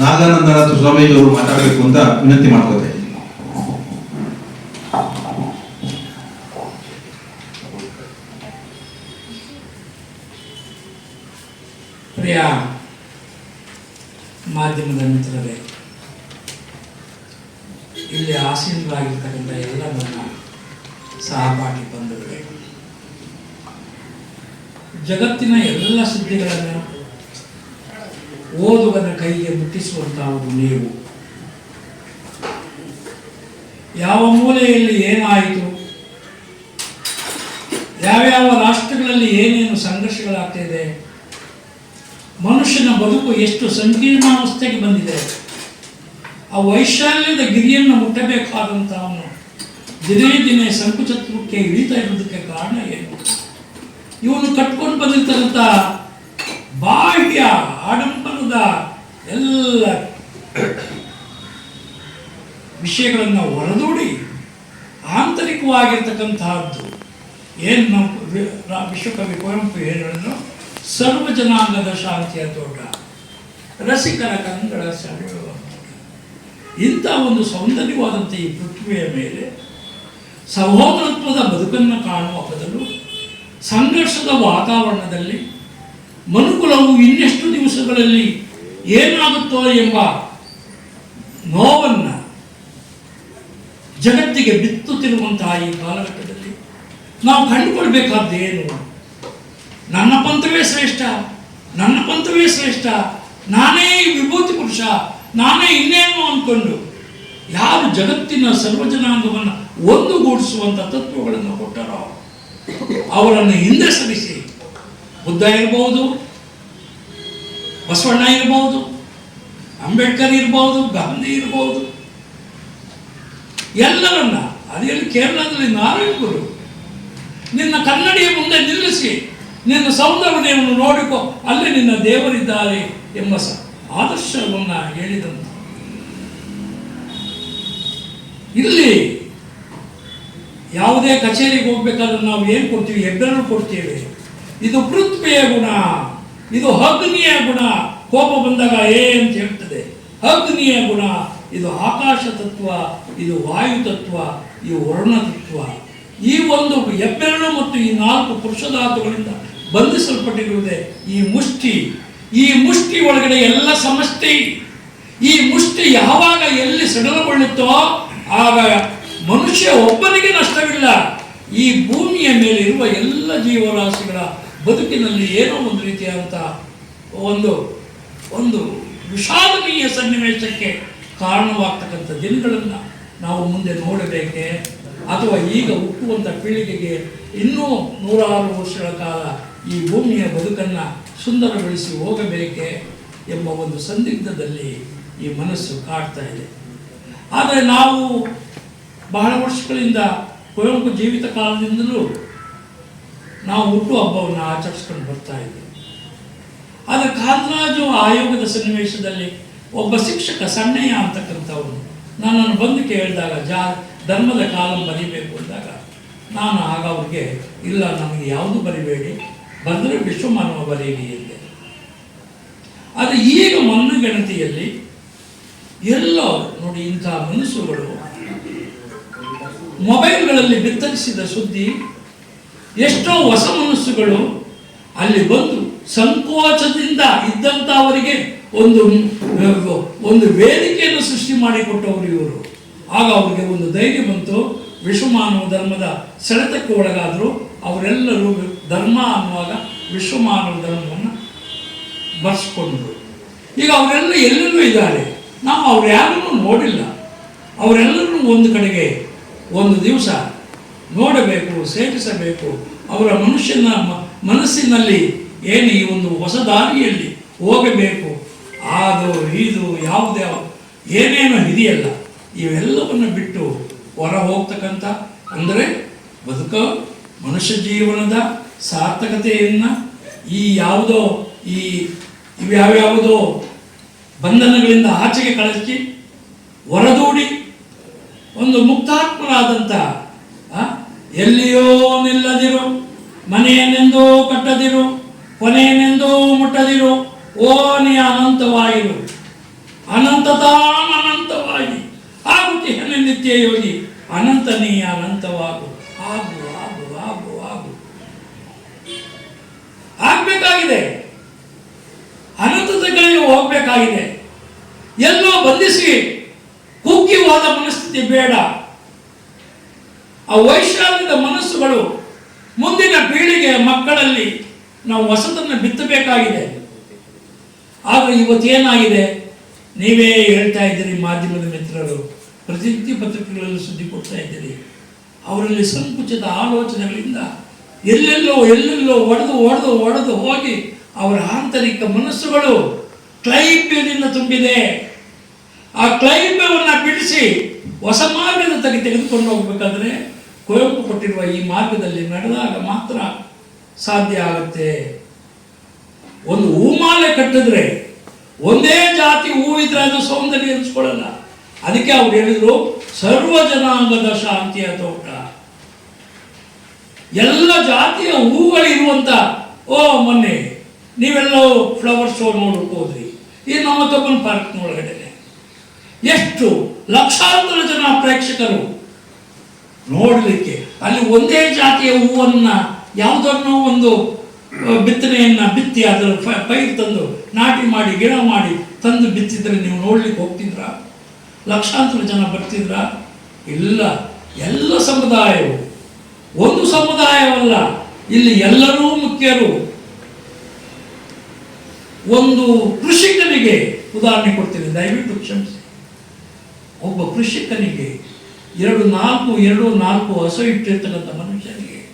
ನಾಗಾನಂದನಾಥ ಸ್ವಾಮೀಜಿ ಅವರು ಮಾತಾಡಬೇಕು ಅಂತ ವಿನಂತಿ ಮಾಡ್ಕೋತೇನೆ ಪ್ರಿಯ ಮಾಧ್ಯಮದ ಮಿತ್ರರೇ, ಇಲ್ಲಿ ಆಸೀನರಾಗಿರ್ತಕ್ಕಂಥ ಎಲ್ಲ ನನ್ನ ಸಹಪಾಠಿ ಬಂಧುಗಳೇ ಜಗತ್ತಿನ ಎಲ್ಲ ಸುದ್ದಿಗಳನ್ನು ಓದುವನ ಕೈಗೆ ಮುಟ್ಟಿಸುವಂತಹವರು ನೀವು ಯಾವ ಮೂಲೆಯಲ್ಲಿ ಏನಾಯಿತು? ಯಾವ್ಯಾವ ರಾಷ್ಟ್ರಗಳಲ್ಲಿ ಏನೇನು ಸಂಘರ್ಷಗಳಾಗ್ತಿದೆ? ಮನುಷ್ಯನ ಬದುಕು ಎಷ್ಟು ಸಂಕೀರ್ಣಾವಸ್ಥೆಗೆ ಬಂದಿದೆ? ಆ ವೈಶಾಲ್ಯದ ಗಿರಿಯನ್ನು ಮುಟ್ಟಬೇಕಾದಂಥವನು ದಿನೇ ದಿನೇ ಸಂಕುಚತ್ವಕ್ಕೆ ಇಳಿತಾ ಇರೋದಕ್ಕೆ ಕಾರಣ ಏನು? ಇವನು ಕಟ್ಕೊಂಡು ಬಂದಿರ್ತಕ್ಕಂಥ ಬಾಹ್ಯ ಆಡಂಬರದ ಎಲ್ಲ ವಿಷಯಗಳನ್ನು ಹೊರದೂಡಿ ಆಂತರಿಕವಾಗಿರ್ತಕ್ಕಂತಹದ್ದು ಏನು ವಿಶ್ವಕವಿ ಕುವೆಂಪು ಹೇಳಿದ್ರು ಸರ್ವ ಜನಾಂಗದ ಶಾಂತಿಯ ತೋಟ, ರಸಿಕರ ಕಂಗಳ ಸೆಳೆಯುವ. ಇಂಥ ಒಂದು ಸೌಂದರ್ಯವಾದಂಥ ಈ ಪೃಥ್ವಿಯ ಮೇಲೆ ಸಹೋದರತ್ವದ ಬದುಕನ್ನು ಕಾಣುವ ಬದಲು ಸಂಘರ್ಷದ ವಾತಾವರಣದಲ್ಲಿ ಮನುಕುಲವು ಇನ್ನೆಷ್ಟು ದಿವಸಗಳಲ್ಲಿ ಏನಾಗುತ್ತೋ ಎಂಬ ನೋವನ್ನು ಜಗತ್ತಿಗೆ ಬಿತ್ತುತ್ತಿರುವಂತಹ ಈ ಕಾಲಘಟ್ಟದಲ್ಲಿ ನಾವು ಕಂಡುಕೊಳ್ಬೇಕಾದ್ದೇನು ನನ್ನ ಪಂಥವೇ ಶ್ರೇಷ್ಠ, ನನ್ನ ಪಂಥವೇ ಶ್ರೇಷ್ಠ, ನಾನೇ ವಿಭೂತಿ ಪುರುಷ, ನಾನೇ ಇನ್ನೇನು ಅಂದ್ಕೊಂಡು ಯಾರು ಜಗತ್ತಿನ ಸರ್ವಜನಾಂಗವನ್ನು ಒಂದುಗೂಡಿಸುವಂಥ ತತ್ವಗಳನ್ನು ಕೊಟ್ಟರೋ ಅವರನ್ನು ಹಿಂದೆ ಸರಿಸಿ ಬುದ್ಧ ಇರಬಹುದು ಬಸವಣ್ಣ ಇರಬಹುದು ಅಂಬೇಡ್ಕರ್ ಇರಬಹುದು ಗಾಂಧಿ ಇರಬಹುದು ಎಲ್ಲರನ್ನ ಅದೇನು ಕೇರಳದಲ್ಲಿ ನಾರಾಯಣ ಗುರು ನಿನ್ನ ಕನ್ನಡಿಯ ಮುಂದೆ ನಿಲ್ಲಿಸಿ, ನಿನ್ನ ಸೌಂದರ್ಯವನ್ನು ನೋಡಿಕೊ, ಅಲ್ಲಿ ನಿನ್ನ ದೇವರಿದ್ದಾರೆ ಎಂಬ ಸ, ಆದರ್ಶವನ್ನು ಹೇಳಿದಂತ. ಇಲ್ಲಿ ಯಾವುದೇ ಕಚೇರಿಗೆ ಹೋಗ್ಬೇಕಾದ್ರೆ ನಾವು ಏನು ಕೊಡ್ತೀವಿ? ಹೆಗ್ಗಳನ್ನು ಕೊಡ್ತೀವಿ. ಇದು ಪೃಥ್ವಿಯ ಗುಣ. ಇದು ಅಗ್ನಿಯ ಗುಣ. ಕೋಪ ಬಂದಾಗ ಏ ಅಂತ ಹೇಳ್ತದೆ. ಅಗ್ನಿಯ ಗುಣ. ಇದು ಆಕಾಶ ತತ್ವ, ಇದು ವಾಯು ತತ್ವ, ಇದು ವರ್ಣ ತತ್ವ. ಈ ಒಂದು ಹೆಬ್ಬೆರಳು ಮತ್ತು ಈ ನಾಲ್ಕು ಪುರುಷಧಾತುಗಳಿಂದ ಬಂಧಿಸಲ್ಪಟ್ಟಿರುವುದೇ ಈ ಮುಷ್ಟಿ. ಈ ಮುಷ್ಟಿ ಒಳಗಡೆ ಎಲ್ಲ ಸಮಷ್ಟಿ. ಈ ಮುಷ್ಟಿ ಯಾವಾಗ ಎಲ್ಲಿ ಸಡಲಗೊಳ್ಳುತ್ತೋ ಆಗ ಮನುಷ್ಯ ಒಬ್ಬನಿಗೆ ನಷ್ಟವಿಲ್ಲ. ಈ ಭೂಮಿಯ ಮೇಲಿರುವ ಎಲ್ಲ ಜೀವರಾಶಿಗಳ ಬದುಕಿನಲ್ಲಿ ಏನೋ ಒಂದು ರೀತಿಯಾದಂಥ ಒಂದು ಒಂದು ವಿಷಾದನೀಯ ಸನ್ನಿವೇಶಕ್ಕೆ ಕಾರಣವಾಗ್ತಕ್ಕಂಥ ದಿನಗಳನ್ನು ನಾವು ಮುಂದೆ ನೋಡಬೇಕೆ? ಅಥವಾ ಈಗ ಹುಟ್ಟುವಂಥ ಪೀಳಿಗೆಗೆ ಇನ್ನೂ ನೂರಾರು ವರ್ಷಗಳ ಕಾಲ ಈ ಭೂಮಿಯ ಬದುಕನ್ನು ಸುಂದರಗೊಳಿಸಿ ಹೋಗಬೇಕೆ ಎಂಬ ಒಂದು ಸಂದಿಗ್ಧದಲ್ಲಿ ಈ ಮನಸ್ಸು ಕಾಡ್ತಾ ಇದೆ. ಆದರೆ ನಾವು ಬಹಳ ವರ್ಷಗಳಿಂದ ಕುವೆಂಪು ಜೀವಿತ ಕಾಲದಿಂದಲೂ ನಾವು ಹುಟ್ಟುಹಬ್ಬವನ್ನು ಆಚರಿಸ್ಕೊಂಡು ಬರ್ತಾ ಇದ್ದೀವಿ ಆಗ ಕಾಂತರಾಜು ಆಯೋಗದ ಸನ್ನಿವೇಶದಲ್ಲಿ ಒಬ್ಬ ಶಿಕ್ಷಕ ಸಣ್ಣಯ್ಯ ಅಂತಕ್ಕಂಥವನು ನನ್ನನ್ನು ಬಂದು ಕೇಳಿದಾಗ, ಜಾ, ಧರ್ಮದ ಕಾಲಂ ಬರೀಬೇಕು ಅಂದಾಗ, ನಾನು ಆಗ ಅವ್ರಿಗೆ, ಇಲ್ಲ, ನಮಗೆ ಯಾವುದು ಬರಿಬೇಡಿ, ಬಂದರೆ ವಿಶ್ವಮಾನವ ಬರೀರಿ ಎಂದೆ. ಆದರೆ ಈಗ ಮನ್ನಗಣತಿಯಲ್ಲಿ ಎಲ್ಲೋ ನೋಡಿ ಇಂಥ ಮನಸ್ಸುಗಳು ಮೊಬೈಲ್ಗಳಲ್ಲಿ ಬಿತ್ತರಿಸಿದ ಸುದ್ದಿ, ಎಷ್ಟೋ ಹೊಸ ಮನಸ್ಸುಗಳು ಅಲ್ಲಿ ಬಂದು ಸಂಕೋಚದಿಂದ ಇದ್ದಂಥವರಿಗೆ ಒಂದು ಒಂದು ವೇದಿಕೆಯನ್ನು ಸೃಷ್ಟಿ ಮಾಡಿಕೊಟ್ಟವರು ಇವರು. ಆಗ ಅವರಿಗೆ ಒಂದು ಧೈರ್ಯ ಬಂತು. ವಿಶ್ವಮಾನವ ಧರ್ಮದ ಸೆಳೆತಕ್ಕೆ ಒಳಗಾದರೂ. ಅವರೆಲ್ಲರೂ ಧರ್ಮ ಅನ್ನುವಾಗ ವಿಶ್ವಮಾನವ ಧರ್ಮವನ್ನು ಬರೆಸ್ಕೊಂಡರು. ಈಗ ಅವರೆಲ್ಲ ಎಲ್ಲೆಲ್ಲೂ ಇದ್ದಾರೆ. ನಾವು ಅವ್ರು ಯಾರನ್ನೂ ನೋಡಿಲ್ಲ. ಅವರೆಲ್ಲರೂ ಒಂದು ಕಡೆಗೆ ಒಂದು ದಿವಸ ನೋಡಬೇಕು, ಸೇವಿಸಬೇಕು. ಅವರ ಮನುಷ್ಯನ ಮನಸ್ಸಿನಲ್ಲಿ ಏನು ಈ ಒಂದು ಹೊಸ ದಾರಿಯಲ್ಲಿ ಹೋಗಬೇಕು ಅದು ಇದು ಯಾವುದೇ ಏನೇನು ಇದೆಯಲ್ಲ, ಇವೆಲ್ಲವನ್ನು ಬಿಟ್ಟು ಹೊರ ಹೋಗ್ತಕ್ಕಂಥ ಅಂದರೆ ಬದುಕ, ಮನುಷ್ಯ ಜೀವನದ ಸಾರ್ಥಕತೆಯನ್ನು ಈ ಯಾವುದೋ ಈ ಇವ್ಯಾವ್ಯಾವುದೋ ಬಂಧನಗಳಿಂದ ಆಚೆಗೆ ಕಳಿಸಿ ಹೊರದೂಡಿ ಒಂದು ಮುಕ್ತಾತ್ಮರಾದಂಥ ಆ, ಎಲ್ಲಿಯೋ ನಿಲ್ಲದಿರು ಮನೆಯನ್ನೆಂದೋ ಕಟ್ಟದಿರು ಕೊನೆಯನ್ನೆಂದೋ ಮುಟ್ಟದಿರು ಓ ನೀ ಅನಂತವಾಯಿರು ಅನಂತತಾಂ ಅನಂತವಾಗಿ. ನಿತ್ಯ ಯೋಗಿ ಅನಂತ ನೀ ಅನಂತವಾಗು ಆಗು ಆಗು ಆಗು ಆಗು. ಆಗ್ಬೇಕಾಗಿದೆ. ಅನಂತತೆಗಳಿಗೆ ಹೋಗ್ಬೇಕಾಗಿದೆ. ಎಲ್ಲೋ ಬಂಧಿಸಿ ಕುಗ್ಗಿ ಹೋದ ಮನಸ್ಥಿತಿ ಮನಸ್ಥಿತಿ ಬೇಡ. ಆ ವೈಶಾಲ್ಯದ ಮನಸ್ಸುಗಳು ಮುಂದಿನ ಪೀಳಿಗೆಯ ಮಕ್ಕಳಲ್ಲಿ ನಾವು ಹೊಸದನ್ನು ಬಿತ್ತಬೇಕಾಗಿದೆ. ಆದರೆ ಇವತ್ತೇನಾಗಿದೆ ನೀವೇ ಹೇಳ್ತಾ ಇದ್ದೀರಿ ಮಾಧ್ಯಮದ ಮಿತ್ರರು ಪ್ರತಿನಿಧಿ ಪತ್ರಿಕೆಗಳಲ್ಲಿ ಸುದ್ದಿ ಕೊಡ್ತಾ ಇದ್ದೀರಿ. ಅವರಲ್ಲಿ ಸಂಕುಚಿತ ಆಲೋಚನೆಗಳಿಂದ ಎಲ್ಲೆಲ್ಲೋ ಎಲ್ಲೆಲ್ಲೋ ಒಡೆದು ಒಡೆದು ಒಡೆದು ಹೋಗಿ ಅವರ ಆಂತರಿಕ ಮನಸ್ಸುಗಳು ಕ್ಲೈಪ್ಯದಿಂದ ತುಂಬಿದೆ. ಆ ಕ್ಲೈಬ್ಯವನ್ನು ಬಿಡಿಸಿ ಹೊಸ ಮಾರ್ಗದ ತಗಿ ತೆಗೆದುಕೊಂಡು ಹೋಗಬೇಕಾದ್ರೆ ಕುವೆಂಪು ಕೊಟ್ಟಿರುವ ಈ ಮಾರ್ಗದಲ್ಲಿ ನಡೆದಾಗ ಮಾತ್ರ ಸಾಧ್ಯ ಆಗುತ್ತೆ. ಒಂದು ಹೂಮಾಲೆ ಕಟ್ಟಿದ್ರೆ ಒಂದೇ ಜಾತಿ ಹೂವಿದ್ರೆ ಅದು ಸೌಂದರ್ಯ ಅನ್ಸ್ಕೊಳ್ಳಲ್ಲ ಅದಕ್ಕೆ ಅವ್ರು ಹೇಳಿದ್ರು, ಸರ್ವ ಜನಾಂಗದ ಶಾಂತಿಯ ತೋಟ. ಎಲ್ಲ ಜಾತಿಯ ಹೂಗಳಿರುವಂತ, ಓ ಮೊನ್ನೆ ನೀವೆಲ್ಲೋ ಫ್ಲವರ್ ಶೋ ನೋಡಕ್ ಹೋದ್ರಿ. ಈ ನಮ್ಮ ಕಬ್ಬನ್ ಪಾರ್ಕ್ ಒಳಗಡೆ ಎಷ್ಟು ಲಕ್ಷಾಂತರ ಜನ ಪ್ರೇಕ್ಷಕರು ನೋಡಲಿಕ್ಕೆ. ಅಲ್ಲಿ ಒಂದೇ ಜಾತಿಯ ಹೂವನ್ನ ಯಾವುದನ್ನೋ ಒಂದು ಬಿತ್ತನೆಯನ್ನ ಬಿತ್ತಿ ಅದರ ಪೈರ್ ತಂದು ನಾಟಿ ಮಾಡಿ, ಗಿಡ ಮಾಡಿ ತಂದು ಬಿತ್ತಿದ್ರೆ ನೀವು ನೋಡ್ಲಿಕ್ಕೆ ಹೋಗ್ತಿದ್ರ? ಲಕ್ಷಾಂತರ ಜನ ಬರ್ತಿದ್ರ? ಇಲ್ಲ. ಎಲ್ಲ ಸಮುದಾಯವು. ಒಂದು ಸಮುದಾಯವಲ್ಲ. ಇಲ್ಲಿ ಎಲ್ಲರೂ ಮುಖ್ಯರು. ಒಂದು ಕೃಷಿಕನಿಗೆ ಉದಾಹರಣೆ ಕೊಡ್ತೀನಿ. ದಯವಿಟ್ಟು ಕ್ಷಮಿಸಿ. ಒಬ್ಬ ಕೃಷಿಕನಿಗೆ ಎರಡು ನಾಲ್ಕು ಎರಡು ನಾಲ್ಕು ಹಸು ಇಟ್ಟಿರ್ತಕ್ಕಂಥ ಮನುಷ್ಯನಿಗೆ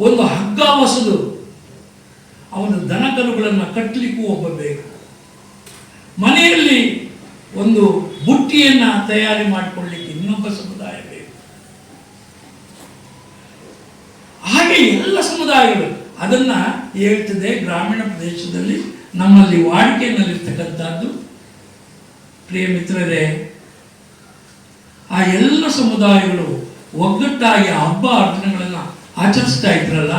ಒಂದು ಹಗ್ಗ ಹೊಸದು. ಅವನ ದನಕರುಗಳನ್ನು ಕಟ್ಟಲಿಕ್ಕೂ ಒಬ್ಬ ಬೇಕು. ಮನೆಯಲ್ಲಿ ಒಂದು ಬುಟ್ಟಿಯನ್ನು ತಯಾರಿ ಮಾಡಿಕೊಳ್ಳಿಕ್ಕೆ ಇನ್ನೊಬ್ಬ ಸಮುದಾಯ ಬೇಕು. ಹಾಗೆ ಎಲ್ಲ ಸಮುದಾಯಗಳು ಅದನ್ನ ಹೇಳ್ತದೆ ಗ್ರಾಮೀಣ ಪ್ರದೇಶದಲ್ಲಿ ನಮ್ಮಲ್ಲಿ ವಾಡಿಕೆಯಲ್ಲಿರ್ತಕ್ಕಂಥದ್ದು. ಪ್ರಿಯ ಮಿತ್ರರೇ ಆ ಎಲ್ಲ ಸಮುದಾಯಗಳು ಒಗ್ಗಟ್ಟಾಗಿ ಹಬ್ಬ ಹರಿದಿನಗಳನ್ನು ಆಚರಿಸ್ತಾ ಇದ್ರಲ್ಲ,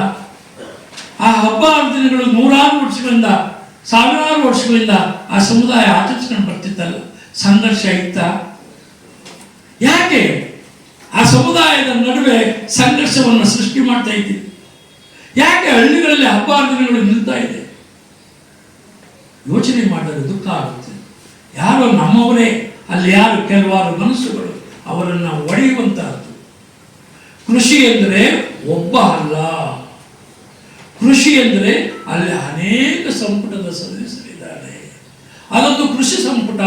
ಆ ಹಬ್ಬ ಹರಿದಿನಗಳು ನೂರಾರು ವರ್ಷಗಳಿಂದ, ಸಾವಿರಾರು ವರ್ಷಗಳಿಂದ ಆ ಸಮುದಾಯ ಆಚರಿಸ್ಕೊಂಡು ಬರ್ತಿತ್ತಲ್ಲ, ಸಂಘರ್ಷ ಇತ್ತ? ಯಾಕೆ? ಆ ಸಮುದಾಯದ ನಡುವೆ ಸಂಘರ್ಷವನ್ನು ಸೃಷ್ಟಿ ಮಾಡ್ತಾ ಇದ್ದೀವಿ ಯಾಕೆ ಹಳ್ಳಿಗಳಲ್ಲಿ ಹಬ್ಬ ಹರಿದಿನಗಳು ನಿಲ್ತಾ ಇದೆ? ಯೋಚನೆ ಮಾಡಿದರೆ ದುಃಖ ಆಗುತ್ತೆ. ಯಾರೋ ನಮ್ಮವರೇ, ಅಲ್ಲಿ ಯಾರು, ಕೆಲವಾರು ಮನಸ್ಸುಗಳು ಅವರನ್ನು ಒಡೆಯುವಂತಹದ್ದು. ಕೃಷಿ ಎಂದರೆ ಒಬ್ಬ ಅಲ್ಲ. ಕೃಷಿ ಎಂದರೆ ಅಲ್ಲಿ ಅನೇಕ ಸಂಪುಟದ ಸದಸ್ಯರಿದ್ದಾರೆ. ಅದೊಂದು ಕೃಷಿ ಸಂಪುಟ.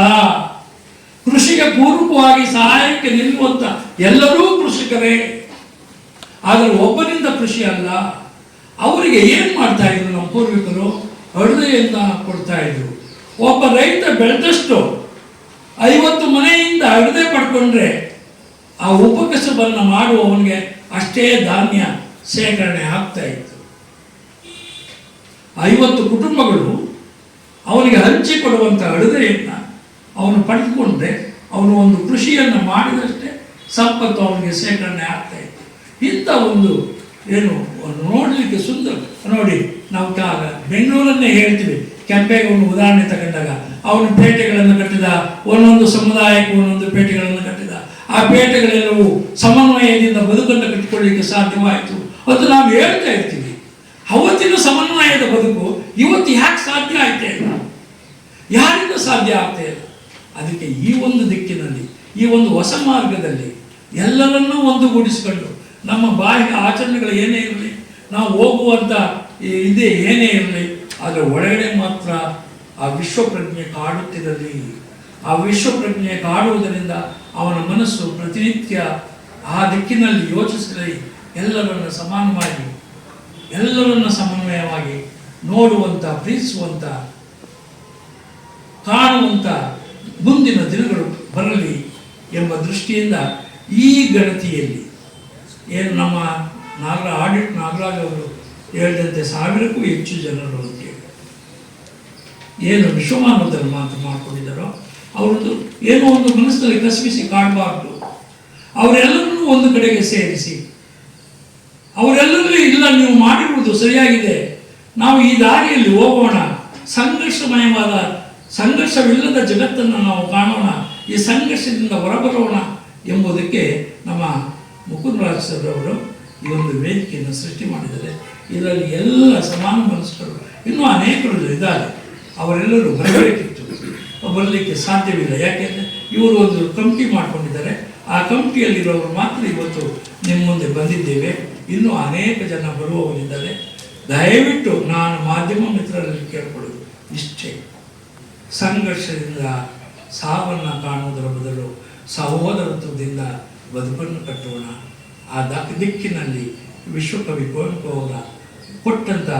ಕೃಷಿಗೆ ಪೂರ್ವಕವಾಗಿ ಸಹಾಯಕ್ಕೆ ನಿಲ್ಲುವಂತ ಎಲ್ಲರೂ ಕೃಷಿಕರೇ. ಆದರೆ ಒಬ್ಬನಿಂದ ಕೃಷಿ ಅಲ್ಲ. ಅವರಿಗೆ ಏನು ಮಾಡ್ತಾ ಇದ್ರು ನಮ್ಮ ಪೂರ್ವಿಕರು? ಹೃದಯದಿಂದ ಕೊಡ್ತಾ ಇದ್ರು. ಒಬ್ಬ ರೈತ ಬೆಳೆದಷ್ಟು ಐವತ್ತು ಮನೆಯಿಂದ ಅಡುಗೆ ಪಡ್ಕೊಂಡ್ರೆ ಆ ಉಪಕಸಬನ್ನು ಮಾಡುವವನಿಗೆ ಅಷ್ಟೇ ಧಾನ್ಯ ಶೇಖರಣೆ ಆಗ್ತಾ ಇತ್ತು. ಐವತ್ತು ಕುಟುಂಬಗಳು ಅವನಿಗೆ ಹಂಚಿಕೊಡುವಂಥ ಅಡುಗೆಯನ್ನ ಅವನು ಪಡೆದುಕೊಂಡ್ರೆ ಅವನು ಒಂದು ಕೃಷಿಯನ್ನು ಮಾಡಿದಷ್ಟೇ ಸಂಪತ್ತು ಅವನಿಗೆ ಶೇಖರಣೆ ಆಗ್ತಾ ಇತ್ತು. ಇಂಥ ಒಂದು ಏನು ನೋಡಲಿಕ್ಕೆ ಸುಂದರ. ನೋಡಿ, ನಾವು ಬೆಂಗಳೂರನ್ನೇ ಹೇಳ್ತೀವಿ. ಒಂದು ಉದಾಹರಣೆ ತಗೊಂಡಾಗ ಅವನು ಪೇಟೆಗಳನ್ನು ಕಟ್ಟಿದ, ಒಂದೊಂದು ಸಮುದಾಯಕ್ಕೆ ಒಂದೊಂದು ಪೇಟೆಗಳನ್ನು ಆ ಪೇಟೆಗಳೆಲ್ಲವೂ ಸಮನ್ವಯದಿಂದ ಬದುಕನ್ನು ಕಟ್ಟಿಕೊಳ್ಳಲಿಕ್ಕೆ ಸಾಧ್ಯವಾಯಿತು. ಅದು ನಾವು ಹೇಳ್ತಾ ಇರ್ತೀವಿ, ಅವತ್ತಿನ ಸಮನ್ವಯದ ಬದುಕು ಇವತ್ತು ಯಾಕೆ ಸಾಧ್ಯ ಆಯ್ತಾ ಇಲ್ಲ? ಯಾರಿಂದ ಸಾಧ್ಯ ಆಗ್ತಾ ಇಲ್ಲ? ಅದಕ್ಕೆ ಈ ಒಂದು ದಿಕ್ಕಿನಲ್ಲಿ, ಈ ಒಂದು ಹೊಸ ಮಾರ್ಗದಲ್ಲಿ ಎಲ್ಲರನ್ನೂ ಒಂದುಗೂಡಿಸಿಕೊಂಡು ನಮ್ಮ ಬಾಹ್ಯ ಆಚರಣೆಗಳು ಏನೇ ಇರಲಿ, ನಾವು ಹೋಗುವಂಥ ಇದೆ ಏನೇ ಇರಲಿ, ಆದರೆ ಒಳಗಡೆ ಮಾತ್ರ ಆ ವಿಶ್ವಪ್ರಜ್ಞೆ ಕಾಡುತ್ತಿರಲಿ. ಆ ವಿಶ್ವಪ್ರಜ್ಞೆ ಕಾಡುವುದರಿಂದ ಅವನ ಮನಸ್ಸು ಪ್ರತಿನಿತ್ಯ ಆ ದಿಕ್ಕಿನಲ್ಲಿ ಯೋಚಿಸಲಿ ಎಲ್ಲರನ್ನ ಸಮಾನವಾಗಿ, ಎಲ್ಲರನ್ನ ಸಮನ್ವಯವಾಗಿ ನೋಡುವಂಥ ಪ್ರೀತಿಸುವಂಥ ಕಾಣುವಂಥ ಮುಂದಿನ ದಿನಗಳು ಬರಲಿ ಎಂಬ ದೃಷ್ಟಿಯಿಂದ ಈ ಗಣತಿಯಲ್ಲಿ ಏನು ನಮ್ಮ ನಾಗರ ಆಡಿಟ್ ನಾಗರಾಜ್ ಅವರು ಹೇಳಿದಂತೆ ಸಾವಿರಕ್ಕೂ ಹೆಚ್ಚು ಜನರು ಅಂತೇಳಿ ಏನು ವಿಶ್ವಮಾನದಲ್ಲಿ ಮಾತು ಮಾಡ್ಕೊಂಡಿದ್ದಾರೋ ಅವರದ್ದು ಏನೋ ಒಂದು ಮನಸ್ಸಿನಲ್ಲಿ ಕಸಿವಿಸಿ ಕಾಣಬಾರ್ದು. ಅವರೆಲ್ಲರನ್ನೂ ಒಂದು ಕಡೆಗೆ ಸೇರಿಸಿ. ಅವರೆಲ್ಲರೂ ಇಲ್ಲ, ನೀವು ಮಾಡಿರುವುದು ಸರಿಯಾಗಿದೆ. ನಾವು ಈ ದಾರಿಯಲ್ಲಿ ಹೋಗೋಣ. ಸಂಘರ್ಷಮಯವಾದ, ಸಂಘರ್ಷವಿಲ್ಲದ ಜಗತ್ತನ್ನು ನಾವು ಕಾಣೋಣ. ಈ ಸಂಘರ್ಷದಿಂದ ಹೊರಬರೋಣ ಎಂಬುದಕ್ಕೆ ನಮ್ಮ ಮುಕುಂದರಾಜ್ ಸರ್ ಅವರು ಈ ಒಂದು ವೇದಿಕೆಯನ್ನು ಸೃಷ್ಟಿ ಮಾಡಿದ್ದಾರೆ. ಇದರಲ್ಲಿ ಎಲ್ಲ ಸಮಾನ ಮನಸ್ಕರು, ಇನ್ನೂ ಅನೇಕರು ಇದ್ದಾರೆ. ಅವರೆಲ್ಲರೂ ಬರಬೇಕಿತ್ತು. ಬರಲಿಕ್ಕೆ ಸಾಧ್ಯವಿಲ್ಲ. ಯಾಕೆಂದರೆ ಇವರು ಒಂದು ಕಮಿಟಿ ಮಾಡಿಕೊಂಡಿದ್ದಾರೆ. ಆ ಕಮಿಟಿಯಲ್ಲಿರೋರು ಮಾತ್ರ ಇವತ್ತು ನಿಮ್ಮ ಮುಂದೆ ಬಂದಿದ್ದೇವೆ. ಇನ್ನೂ ಅನೇಕ ಜನ ಬರುವವರಿದ್ದಾರೆ. ದಯವಿಟ್ಟು ನಾನು ಮಾಧ್ಯಮ ಮಿತ್ರರಲ್ಲಿ ಕೇಳ್ಕೊಳ್ಳೋದು ಇಷ್ಟೇ. ಸಂಘರ್ಷದಿಂದ ಸಾವನ್ನು ಕಾಣುವುದರ ಬದಲು ಸಹೋದರತ್ವದಿಂದ ಬದುಕನ್ನು ಕಟ್ಟೋಣ. ಆ ದಿಕ್ಕಿನಲ್ಲಿ ವಿಶ್ವಕವಿ ಅವರ ಕೊಟ್ಟಂಥ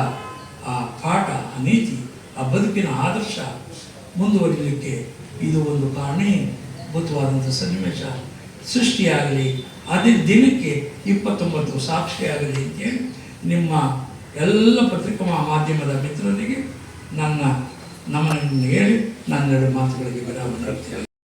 ಆ ಪಾಠ, ಆ ನೀತಿ, ಆ ಬದುಕಿನ ಆದರ್ಶ ಮುಂದುವರಿಲಿಕ್ಕೆ ಇದು ಒಂದು ಕಾರಣೀಭೂತವಾದಂಥ ಸನ್ನಿವೇಶ ಸೃಷ್ಟಿಯಾಗಲಿ. ಅದೇ ದಿನಕ್ಕೆ ಇಪ್ಪತ್ತೊಂಬತ್ತು ಸಾಕ್ಷಿಯಾಗಲಿ ಅಂತೇಳಿ ನಿಮ್ಮ ಎಲ್ಲ ಪತ್ರಿಕಾ ಮಾಧ್ಯಮದ ಮಿತ್ರರಿಗೆ ನನ್ನ ನಮನ ಹೇಳಿ ನನ್ನೆರಡು ಮಾತುಗಳಿಗೆ ವಿರಾಮ